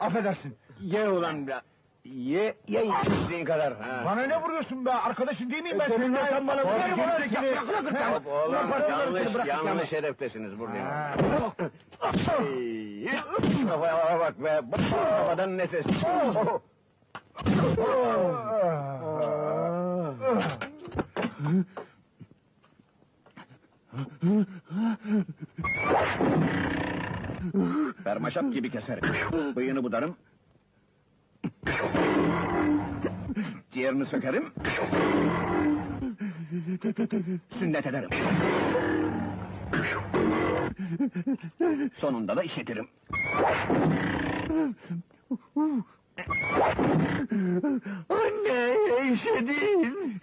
Affedersin. Ye ulan be. Ye, ye istediğin kadar. Ha. Bana ne vuruyorsun be? Arkadaşın değil miyim ben senin? Seninle- Sen bana gerizekalı, Bırak, bırak, bırak. Hop oğlum yanlış, bırak, yanlış hedeftesiniz burada. Kafaya bak be. Bak kafadan ne ses. Permaşap gibi keserim. Bıyığını budarım. Ciğerini sökerim. Sünnet ederim. Sonunda da işitirim. Anne, işedin.